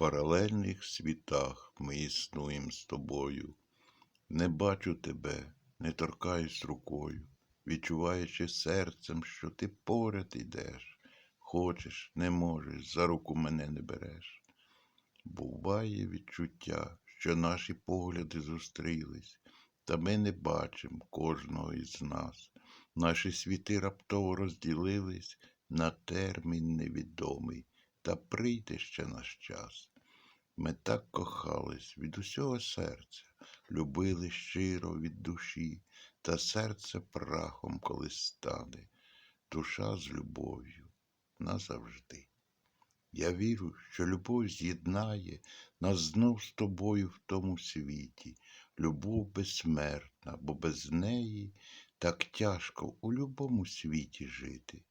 паралельних світах ми існуєм з тобою. Не бачу тебе, не торкаюсь рукою, відчуваючи серцем, що ти поряд ідеш. Хочеш, не можеш, за руку мене не береш. Буває відчуття, що наші погляди зустрілись, та ми не бачимо кожного із нас. Наші світи раптово розділились на термін невідомий, та прийде ще наш час. Ми так кохались від усього серця, любили щиро від душі, та серце прахом колись стане, душа з любов'ю назавжди. Я вірю, що любов з'єднає нас знов з тобою в тому світі. Любов безсмертна, бо без неї так тяжко у любому світі жити.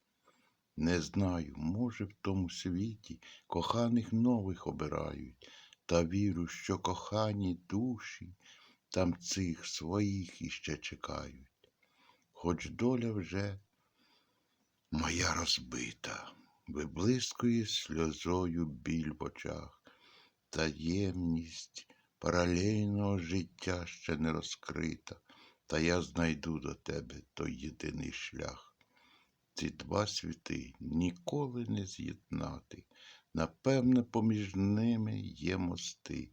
Не знаю, може, в тому світі коханих нових обирають, та вірю, що кохані душі там цих своїх іще чекають. Хоч доля вже моя розбита, виблискує сльозою біль в очах, таємність паралельного життя ще не розкрита, та я знайду до тебе той єдиний шлях. Ці два світи ніколи не з'єднати. Напевне, поміж ними є мости.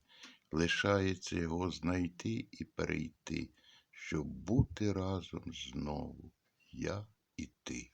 Лишається його знайти і перейти, щоб бути разом знову, я і ти.